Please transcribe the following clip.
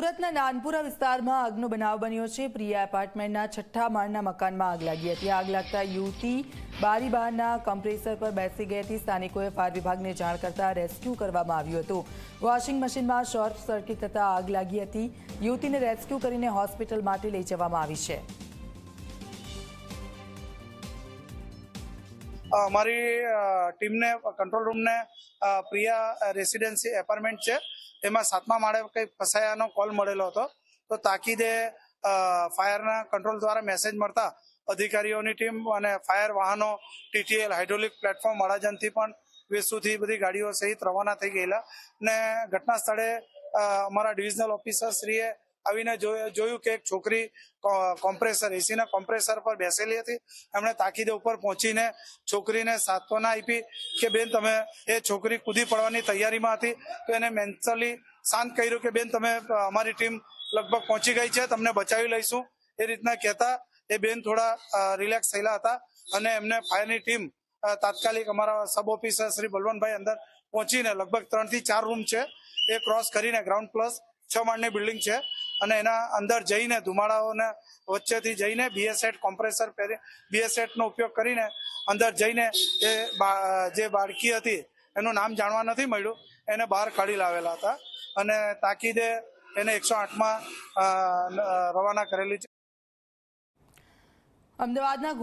સુરતના નાનપુરા વિસ્તારમાં આગનો બનાવ બન્યો છે. પ્રિયા એપાર્ટમેન્ટના છઠ્ઠા માળના મકાનમાં આગ લાગી હતી. આગ લાગતા યુવતી બારી બહારના કમ્પ્રેસર પર બેસી ગઈ હતી. સ્થાનિકોએ ફાયર વિભાગને જાણ કરતા રેસ્ક્યુ કરવામાં આવ્યું હતું. વોશિંગ મશીનમાં શોર્ટ સર્કિટ થતાં આગ લાગી હતી. યુવતીને રેસ્ક્યુ કરીને હોસ્પિટલ માટે લઈ જવામાં આવી છે. અમારી ટીમને, કંટ્રોલ રૂમને પ્રિયા રેસિડેન્સી એપાર્ટમેન્ટ છે. એમાં સાતમા માળે કંઈક ફસાયાનો કોલ મળેલો હતો. તો તાકીદે ફાયરના કંટ્રોલ દ્વારા મેસેજ મળતા અધિકારીઓની ટીમ અને ફાયર વાહનો, ટીટીએલ, હાઇડ્રોલિક પ્લેટફોર્મ અડાજણથી પણ વેસુથી બધી ગાડીઓ સહિત રવાના થઈ ગયેલા ને ઘટના સ્થળે અમારા ડિવિઝનલ ઓફિસર શ્રીએ આવીને જોયું કે એક છોકરી કોમ્પ્રેસર, એસીના કોમ્પ્રેસર પર બેસેલી હતી. એમણે તાકીદે ઉપર પહોંચીને છોકરીને સાંત્વના આપી કે, બેન, તમે એ છોકરી કૂદી પડવાની તૈયારીમાં હતી તો એને મેન્ટલી શાંત કર્યું કે, બેન, તમે અમારી ટીમ લગભગ પહોંચી ગઈ છે, તમને બચાવી લઈશું. એ રીતના કહેતા એ બેન થોડા રિલેક્સ થયેલા હતા અને એમને ફાયરની ટીમ તાત્કાલિક અમારા સબ ઓફિસર શ્રી બલવંતભાઈ અંદર પહોંચીને લગભગ ત્રણથી ચાર રૂમ છે. એ ક્રોસ કરીને ગ્રાઉન્ડ પ્લસ છ માળની બિલ્ડિંગ છે. અને એના અંદર જઈને ધુમાડાઓને વચ્ચેથી જઈને બીએસએટ કોમ્પ્રેસર પહેરી બીએસએટનો ઉપયોગ કરીને અંદર જઈને એ જે બાળકી હતી, એનું નામ જાણવા નથી મળ્યું, એને બહાર કાઢી લાવેલા હતા અને તાકીદે એને એકસો આઠમાં રવાના કરેલી છે. અમદાવાદના